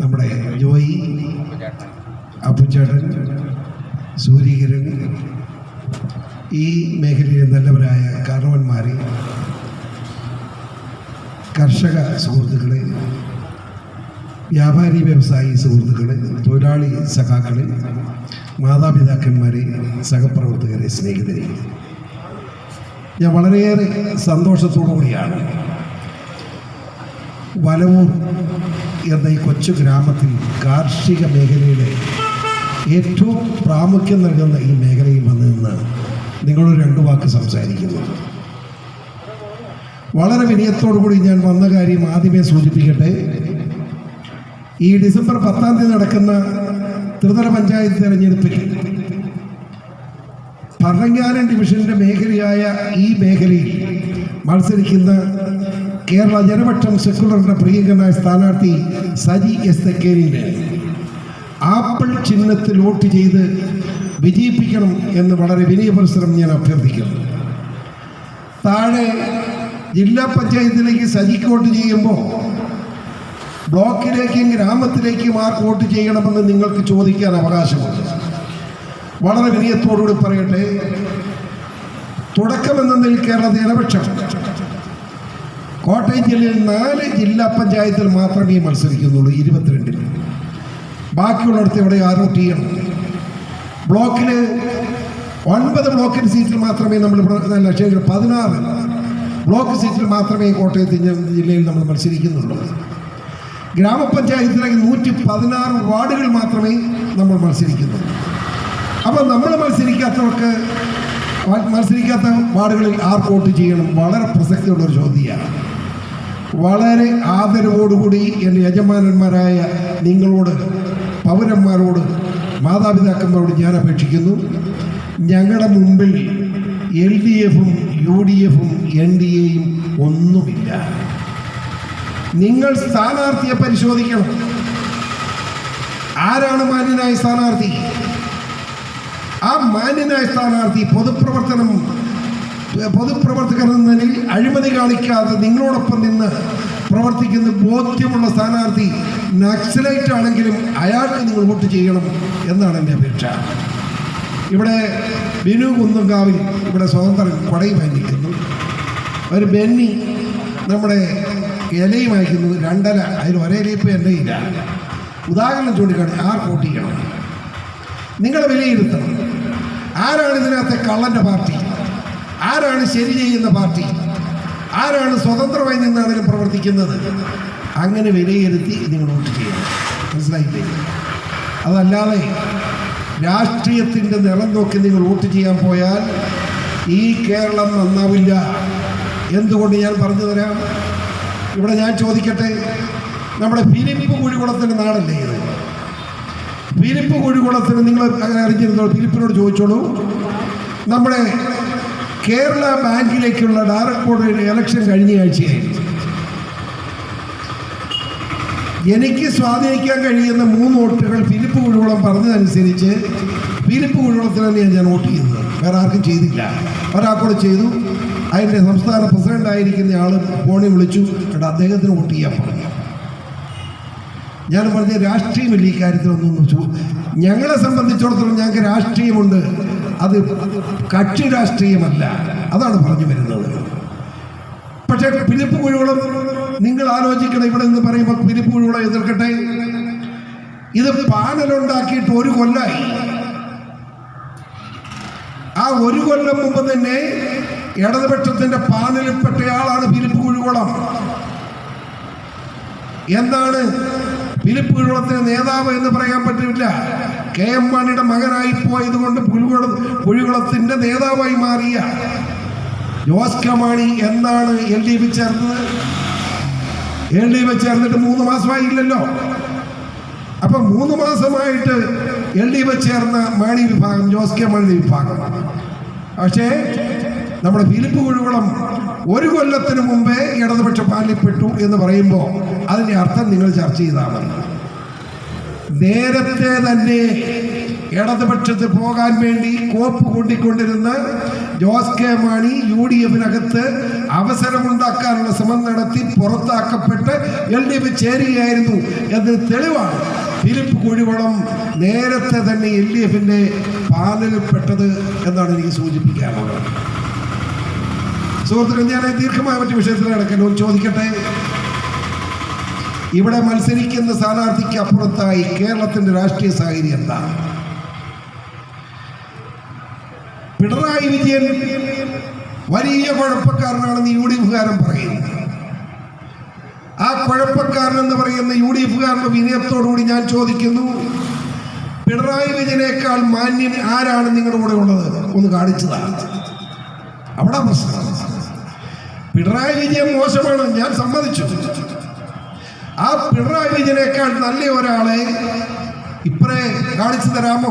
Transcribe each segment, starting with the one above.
നമ്മുടെ ജോയി അപ്പുച്ചേട്ടൻ സൂര്യകിരൺ ഈ മേഖലയിലെ നല്ലവരായ കാരണവന്മാരെ കർഷക സുഹൃത്തുക്കളെ വ്യാപാരി വ്യവസായി സുഹൃത്തുക്കളെ തൊഴിലാളി സഖാക്കളെ മാതാപിതാക്കന്മാരെ സഹപ്രവർത്തകരെ സ്നേഹിതരെ. ഞാൻ വളരെയേറെ സന്തോഷത്തോടു കൂടിയാണ് വലവൂർ എന്ന ഈ കൊച്ചു ഗ്രാമത്തിൽ കാർഷിക മേഖലയുടെ ഏറ്റവും പ്രാമുഖ്യം നൽകുന്ന ഈ മേഖലയിൽ വന്നു നിന്ന് നിങ്ങളൊരു രണ്ടു വാക്ക് സംസാരിക്കുന്നു. വളരെ വിനയത്തോടു കൂടി ഞാൻ വന്ന കാര്യം ആദ്യമേ സൂചിപ്പിക്കട്ടെ. ഈ ഡിസംബർ പത്താം തീയതി നടക്കുന്ന ത്രിതല പഞ്ചായത്ത് തെരഞ്ഞെടുപ്പിൽ ഭരണങ്ങാനം ഡിവിഷന്റെ മേഖലയായ ഈ മേഖലയിൽ മത്സരിക്കുന്ന കേരള ജനപക്ഷം സെക്കുലറിന്റെ പ്രിയങ്കരനായ സ്ഥാനാർത്ഥി സജി എസ് തെക്കേരിനെ ആപ്പിൾ ചിഹ്നത്തിൽ വോട്ട് ചെയ്ത് വിജയിപ്പിക്കണം എന്ന് വളരെ വിനയപരിസരം ഞാൻ അഭ്യർത്ഥിക്കുന്നു. താഴെ ജില്ലാ പഞ്ചായത്തിലേക്ക് സജിക്ക് വോട്ട് ചെയ്യുമ്പോൾ ബ്ലോക്കിലേക്കും ഗ്രാമത്തിലേക്കും ആർക്ക് വോട്ട് ചെയ്യണമെന്ന് നിങ്ങൾക്ക് ചോദിക്കാൻ അവകാശമുണ്ട്. വളരെ വിനയത്തോടുകൂടി പറയട്ടെ തുടക്കമെന്ന നിലയിൽ കേരള ജനപക്ഷം കോട്ടയം ജില്ലയിൽ നാല് ജില്ലാ പഞ്ചായത്തിൽ മാത്രമേ മത്സരിക്കുന്നുള്ളൂ ഇരുപത്തിരണ്ടിൽ. ബാക്കിയുള്ളിടത്ത് ഇവിടെ ആരോ ചെയ്യണം ബ്ലോക്കിൽ ഒൻപത് ബ്ലോക്കിൽ സീറ്റിൽ മാത്രമേ നമ്മൾ ലക്ഷ്യ പതിനാറ്. ബ്ലോക്ക് സീറ്റിൽ മാത്രമേ കോട്ടയത്ത് ജില്ലയിൽ നമ്മൾ മത്സരിക്കുന്നുള്ളൂ. ഗ്രാമപഞ്ചായത്തിലേക്ക് നൂറ്റി പതിനാറ് വാർഡുകൾ മാത്രമേ നമ്മൾ മത്സരിക്കുന്നുള്ളൂ. അപ്പോൾ നമ്മൾ മത്സരിക്കാത്തവർക്ക് മത്സരിക്കാത്ത വാർഡുകളിൽ ആർ വോട്ട് ചെയ്യണം? വളരെ പ്രസക്തിയുള്ള ഒരു ചോദ്യമാണ്. വളരെ ആദരവോടുകൂടി എന്റെ യജമാനന്മാരായ നിങ്ങളോട് പൗരന്മാരോട് മാതാപിതാക്കന്മാരോട് ഞാൻ അപേക്ഷിക്കുന്നു. ഞങ്ങളുടെ മുമ്പിൽ എൽ ഡി എഫും യു ഡി എഫും എൻ ഡി എയും ഒന്നുമില്ല. നിങ്ങൾ സ്ഥാനാർത്ഥിയെ പരിശോധിക്കണം. ആരാണ് മാന്യനായ സ്ഥാനാർത്ഥി? ആ മാന്യനായ സ്ഥാനാർത്ഥി പൊതുപ്രവർത്തനം പൊതുപ്രവർത്തകർ എന്ന നിലയിൽ അഴിമതി കാണിക്കാതെ നിങ്ങളോടൊപ്പം നിന്ന് പ്രവർത്തിക്കുന്ന ബോധ്യമുള്ള സ്ഥാനാർത്ഥി നക്സലൈറ്റ് ആണെങ്കിലും അയാൾക്ക് നിങ്ങൾ വോട്ട് ചെയ്യണം എന്നാണ് എന്റെ അപേക്ഷ. ഇവിടെ ബിനു കുന്നുങ്കാവിൽ ഇവിടെ സ്വതന്ത്രൻ കൊടയുമായി നിൽക്കുന്നു ഒരു ബെന്നി നമ്മുടെ ഇലയും അയക്കുന്നു. രണ്ടല അതിൽ ഒരേ ഇലയിപ്പോൾ എന്റെ ഇല്ല ഉദാഹരണം ചൂണ്ടിക്കാണി ആർ വോട്ട് ചെയ്യണം? നിങ്ങളെ വിലയിരുത്തണം. ആരാണ് ഇതിനകത്തെ കള്ളന്റെ പാർട്ടി? ആരാണ് ശരി ചെയ്യുന്ന പാർട്ടി? ആരാണ് സ്വതന്ത്രമായി നിന്നാണെങ്കിലും പ്രവർത്തിക്കുന്നത്? അങ്ങനെ വിലയിരുത്തി നിങ്ങൾ വോട്ട് ചെയ്യണം മനസ്സിലായില്ലേ? അതല്ലാതെ രാഷ്ട്രീയത്തിന്റെ നിറം നോക്കി നിങ്ങൾ വോട്ട് ചെയ്യാൻ പോയാൽ ഈ കേരളം നന്നാവില്ല. എന്തുകൊണ്ട് ഞാൻ പറഞ്ഞു തരാം? ഇവിടെ ഞാൻ ചോദിക്കട്ടെ. നമ്മുടെ ഫിലിപ്പ് കുഴികുളത്തിന്റെ നാടല്ലേ ഇത്? ഫിലിപ്പ് കുഴികുളത്തിന് നിങ്ങൾ അറിഞ്ഞിരുന്നോ? ഫിലിപ്പിനോട് ചോദിച്ചോളൂ. നമ്മുടെ കേരള ബാങ്കിലേക്കുള്ള ഡയറക്ട് ബോർഡിന്റെ ഇലക്ഷൻ കഴിഞ്ഞ ആഴ്ചയായി. എനിക്ക് സ്വാധീനിക്കാൻ കഴിയുന്ന മൂന്ന് വോട്ടുകൾ ഫിലിപ്പ് കുഴുവളം പറഞ്ഞതനുസരിച്ച് ഫിലിപ്പ് കുഴികുളത്തിന് തന്നെയാണ് ഞാൻ വോട്ട് ചെയ്യുന്നത്? വേറെ ആർക്കും ചെയ്തില്ല. ഒരാൾക്കൂടെ ചെയ്തു. അതിന്റെ സംസ്ഥാന പ്രസിഡന്റ് ആയിരിക്കുന്ന ആൾ ഫോണിൽ വിളിച്ചു. എടാ അദ്ദേഹത്തിന് വോട്ട് ചെയ്യാൻ പറഞ്ഞു. ഞാൻ പറഞ്ഞ രാഷ്ട്രീയമില്ല ഈ കാര്യത്തിലൊന്നും ഞങ്ങളെ സംബന്ധിച്ചിടത്തോളം ഞങ്ങൾക്ക് രാഷ്ട്രീയമുണ്ട്. അത് കക്ഷി രാഷ്ട്രീയമല്ല. അതാണ് പറഞ്ഞു വരുന്നത്. പക്ഷേ പിരിപ്പ് കുഴികളും നിങ്ങൾ ആലോചിക്കണം ഇവിടെ നിന്ന് പറയുമ്പോൾ പിരിപ്പ് കുഴികളെ എതിർക്കട്ടെ. ഇത് പാനലുണ്ടാക്കിയിട്ട് ഒരു കൊല്ലായി. ആ ഒരു കൊല്ലം മുമ്പ് തന്നെ ഇടതുപക്ഷത്തിന്റെ പാനലിൽപ്പെട്ടയാളാണ് ഫിലിപ്പ് കുഴികളം. എന്താണ് ഫിലിപ്പ് കുഴികുളത്തിന് നേതാവ് എന്ന് പറയാൻ പറ്റില്ല. കെ എം മാണിയുടെ മകനായി പോയത് കൊണ്ട് പുലികുള കുഴികുളത്തിന്റെ നേതാവായി മാറിയ ജോസ് കെ മാണി എന്നാണ് എൽ ഡി എഫ് ചേർന്നത് എൽ ഡി എഫ് ചേർന്നിട്ട് മൂന്ന് മാസമായില്ലല്ലോ. അപ്പൊ മൂന്ന് മാസമായിട്ട് എൽ ഡി എഫ് ചേർന്ന മാണി വിഭാഗം ജോസ് കെ മാണി വിഭാഗം പക്ഷേ നമ്മുടെ ഫിലിപ്പ് കുഴുകുളം ഒരു കൊല്ലത്തിന് മുമ്പേ ഇടതുപക്ഷ പാലിപ്പെട്ടു എന്ന് പറയുമ്പോൾ അതിന്റെ അർത്ഥം നിങ്ങൾ ചർച്ച ചെയ്താൽ മതി. നേരത്തെ തന്നെ ഇടതുപക്ഷത്ത് പോകാൻ വേണ്ടി കോപ്പ് കൂട്ടിക്കൊണ്ടിരുന്ന Jose K Mani U D എഫിനകത്ത് അവസരമുണ്ടാക്കാനുള്ള ശ്രമം നടത്തി പുറത്താക്കപ്പെട്ട് എൽ ഡി എഫ് ചേരുകയായിരുന്നു. എന്ന് തെളിവാണ് ഫിലിപ്പ് കുഴിവളം നേരത്തെ തന്നെ എൽ ഡി എഫിന്റെ പാനലിൽപ്പെട്ടത് എന്നാണ് എനിക്ക് സൂചിപ്പിക്കാനുള്ളത്. സുഹൃത്തുക്കൾ ഞാൻ ദീർഘമായ മറ്റു വിഷയത്തിൽ കിടക്കല്ലോ ചോദിക്കട്ടെ? ഇവിടെ മത്സരിക്കുന്ന സ്ഥാനാർത്ഥിക്ക് അപ്പുറത്തായി കേരളത്തിന്റെ രാഷ്ട്രീയ സാഹചര്യം എന്താണ് പിണറായി വിജയൻ വലിയ കുഴപ്പക്കാരനാണെന്ന് യു ഡി എഫുകാരൻ പറയുന്നു. ആ കുഴപ്പക്കാരൻ എന്ന് പറയുന്ന യു ഡി എഫുകാരന്റെ വിനയത്തോടുകൂടി ഞാൻ ചോദിക്കുന്നു പിണറായി വിജയനേക്കാൾ മാന്യൻ ആരാണ് നിങ്ങളുടെ കൂടെ ഉള്ളത്? ഒന്ന് കാണിച്ചതാണ് അവിടെ പ്രശ്നം. പിണറായി വിജയൻ മോശമാണ് ഞാൻ സമ്മതിച്ചു. ആ പിണറായി വിജയനേക്കാൾ നല്ല ഒരാളെ ഇപ്പറേ കാണിച്ചു തരാമോ?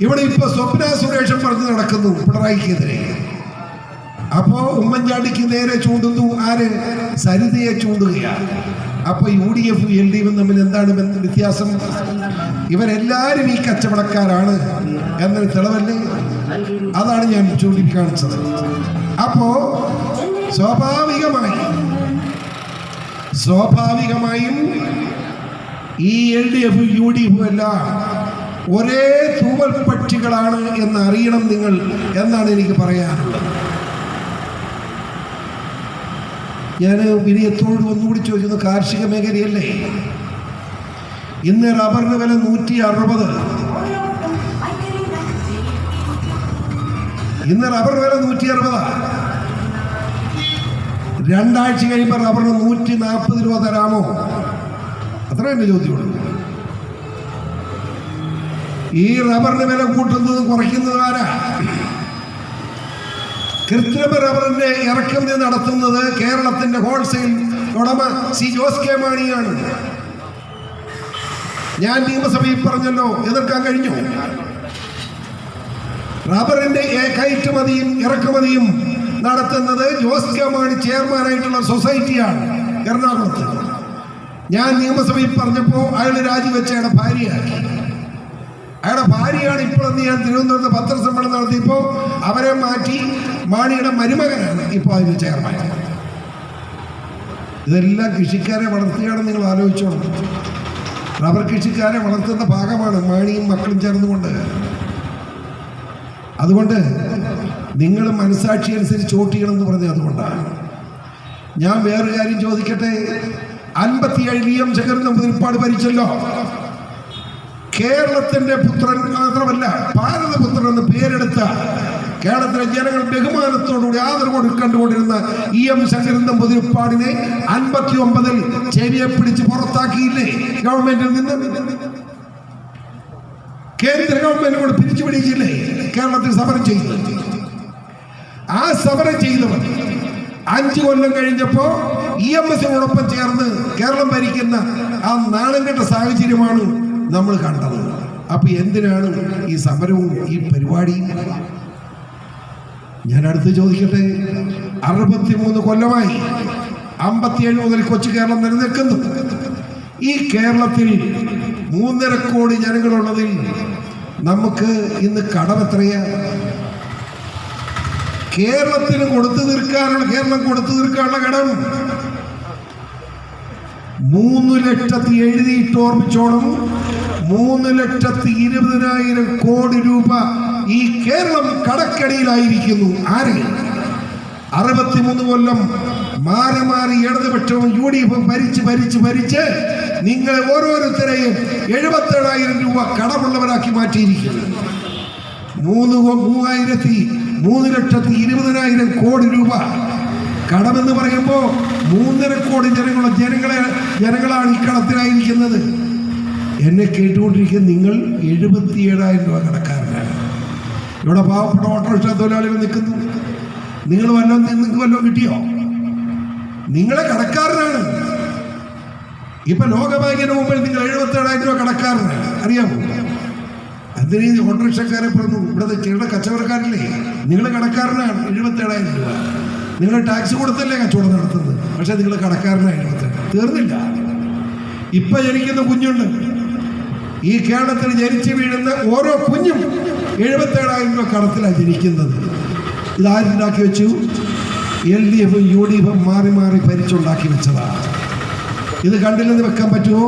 ഇവിടെ ഇപ്പൊ സ്വപ്ന സുരേഷൻ പറഞ്ഞു നടക്കുന്നു പിണറായിക്കെതിരെ. അപ്പോ ഉമ്മൻചാണ്ടിക്ക് നേരെ ചൂണ്ടുന്നു. ആര്? സരിതയെ ചൂണ്ടുകയാണ്. അപ്പൊ U D F L D എഫും തമ്മിൽ എന്താണ് വ്യത്യാസം? ഇവരെല്ലാരും ഈ കച്ചവടക്കാരാണ് എന്നൊരു തെളിവല്ലേ? അതാണ് ഞാൻ ചൂണ്ടിക്കാണിച്ചത്. അപ്പോ സ്വാഭാവികമായി സ്വാഭാവികമായും ഈ L D F U D എഫും എല്ലാം ഒരേ തൂവൽ പക്ഷികളാണ് എന്ന് അറിയണം നിങ്ങൾ എന്നാണ് എനിക്ക് പറയാനുള്ളത്. ഞാൻ വിനയത്തോട് ഒന്നുകൂടി ചോദിക്കുന്നു കാർഷിക മേഖലയല്ലേ? ഇന്ന് റബ്ബറിന് വില നൂറ്റി അറുപത്. ഇന്ന് റബ്ബർ വില നൂറ്റി അറുപതാ. രണ്ടാഴ്ച കഴിയുമ്പോൾ റബ്ബറിന് നൂറ്റി നാൽപ്പത് രൂപ തരാമോ? അത്ര എന്റെ ചോദ്യമുള്ളൂ ഈ റബ്ബറിന് വില കൂട്ടുന്നത് കുറയ്ക്കുന്നത് ആരാ? കൃത്രിമ റബ്ബറിന്റെ ഇറക്കുമതി നടത്തുന്നത് കേരളത്തിന്റെ ഹോൾസെയിൽ ഉടമ സി ജോസ് കെ മാണിയാണ്. ഞാൻ നിയമസഭയിൽ പറഞ്ഞല്ലോ എതിർക്കാൻ കഴിഞ്ഞു? റബ്ബറിന്റെ കയറ്റുമതിയും ഇറക്കുമതിയും നടത്തുന്നത് ജോസ് കെ മാണി ചെയർമാനായിട്ടുള്ള സൊസൈറ്റിയാണ് എറണാകുളത്ത്. ഞാൻ നിയമസഭയിൽ പറഞ്ഞപ്പോൾ അയാൾ രാജിവെച്ച അയാളുടെ ഭാര്യയാക്കി. അയാളുടെ ഭാര്യയാണ് ഇപ്പോഴെന്ന് ഞാൻ തിരുവനന്തപുരത്ത് പത്രസമ്മേളനം നടത്തിയപ്പോൾ അവരെ മാറ്റി മാണിയുടെ മരുമകനാണ് ഇപ്പോൾ അതിന് ചെയർമാൻ. ഇതെല്ലാം കൃഷിക്കാരെ വളർത്തുകയാണെന്ന് നിങ്ങൾ ആലോചിച്ചോണം റബ്ബർ കൃഷിക്കാരെ വളർത്തുന്ന ഭാഗമാണ് മാണിയും മക്കളും ചേർന്നുകൊണ്ട്. അതുകൊണ്ട് നിങ്ങൾ മനസാക്ഷി അനുസരിച്ച് വോട്ട് ചെയ്യണം എന്ന് പറഞ്ഞത് അതുകൊണ്ടാണ്. ഞാൻ വേറൊരു കാര്യം ചോദിക്കട്ടെ? അൻപത്തിയേഴ് വി എം ശങ്കരൻ നമ്പൂതിരിപ്പാട് ഭരിച്ചല്ലോ. കേരളത്തിന്റെ പുത്രൻ മാത്രമല്ല ഭാരതപുത്രൻ എന്ന് പേരെടുത്ത കേരളത്തിലെ ജനങ്ങൾ ബഹുമാനത്തോടുകൂടി ആദരവോട് കണ്ടുകൊണ്ടിരുന്ന ഇ എം ശങ്കരൻ നമ്പൂതിരിപ്പാടിനെ അൻപത്തി ഒമ്പതിൽ ചെവിയെ പിടിച്ച് പുറത്താക്കിയില്ലേ ഗവൺമെന്റിൽ നിന്ന്? കേന്ദ്ര ഗവൺമെന്റ് കൂടെ പിരിച്ചു പിടിച്ചില്ലേ കേരളത്തിൽ സമരം ചെയ്തു. സമരം ചെയ്തവർ അഞ്ചു കൊല്ലം കഴിഞ്ഞപ്പോ ഇ എം എസിനോടൊപ്പം ചേർന്ന് കേരളം ഭരിക്കുന്ന ആ നാണം കെട്ട സാഹചര്യമാണ് നമ്മൾ കണ്ടത്. അപ്പൊ എന്തിനാണ് ഈ സമരവും ഈ പരിപാടിയും? ഞാൻ അടുത്ത് ചോദിക്കട്ടെ? അറുപത്തിമൂന്ന് കൊല്ലമായി അമ്പത്തിയേഴ് മുതൽ കൊച്ചു കേരളം നിലനിൽക്കുന്നു. ഈ കേരളത്തിൽ മൂന്നര കോടി ജനങ്ങളുള്ളതിൽ നമുക്ക് ഇന്ന് കടമെത്രയാണ് കേരളത്തിന് കൊടുത്തു തീർക്കാനുള്ള കേരളം കൊടുത്തു തീർക്കാനുള്ള കടം. മൂന്ന് ലക്ഷത്തി എഴുതിയിട്ട് ഓർമ്മിച്ചോണം. മൂന്ന് ലക്ഷത്തി ഇരുപതിനായിരം കോടി രൂപ ഈ കേരളം കടക്കടിയിലായിരിക്കുന്നു. ആരെ? അറുപത്തിമൂന്ന് കൊല്ലം മാറി മാറി ഇടതുപക്ഷവും യു ഡി എഫും ഭരിച്ച് ഭരിച്ച് ഭരിച്ച് നിങ്ങൾ ഓരോരുത്തരെയും എഴുപത്തേഴായിരം രൂപ കടമുള്ളവരാക്കി മാറ്റിയിരിക്കുന്നു. മൂന്ന് മൂവായിരത്തി മൂന്ന് ലക്ഷത്തി ഇരുപതിനായിരം കോടി രൂപ. കടമെന്ന് പറയുമ്പോൾ മൂന്നര കോടി ജനങ്ങളെ ജനങ്ങളെ ജനങ്ങളാണ് ഈ കടത്തിലായിരിക്കുന്നത്. എന്നെ കേട്ടുകൊണ്ടിരിക്കുന്ന നിങ്ങൾ എഴുപത്തിയേഴായിരം രൂപ കടക്കാരനാണ്. ഇവിടെ പാവപ്പെട്ട ഓട്ടോറിക്ഷ തൊഴിലാളികൾ നിൽക്കുന്നു. നിങ്ങൾ വല്ലതും നിങ്ങൾക്ക് വല്ലതും കിട്ടിയോ? നിങ്ങളെ കടക്കാരനാണ്. ഇപ്പൊ ലോകബാങ്കിന് മുമ്പിൽ നിങ്ങൾ എഴുപത്തി ഏഴായിരം രൂപ കടക്കാരനാണ്. അറിയാമോ? ഈ ഓട്ടോറിക്ഷക്കാരെ പറഞ്ഞു. ഇവിടെ ചെറുടെ കച്ചവടക്കാരില്ലേ നിങ്ങൾ കടക്കാരനാണ്. എഴുപത്തേഴായിരം രൂപ. നിങ്ങൾ ടാക്സ് കൊടുത്തല്ലേ കച്ചവടം നടത്തുന്നത്? പക്ഷെ നിങ്ങൾ കടക്കാരനാണ് എഴുപത്തേഴ്. തീർന്നില്ല. ഇപ്പൊ ജനിക്കുന്ന കുഞ്ഞുണ്ട്. ഈ കേരളത്തിൽ ജനിച്ചു വീഴുന്ന ഓരോ കുഞ്ഞും എഴുപത്തേഴായിരം രൂപ കടത്തിലാണ് ജനിക്കുന്നത്. ഇതാരുണ്ടാക്കി വെച്ചു? എൽ ഡി എഫും യു ഡി എഫും മാറി മാറി ഭരിച്ചുണ്ടാക്കി വെച്ചതാണ് ഇത് കണ്ടില്ലെന്ന് വെക്കാൻ പറ്റുമോ?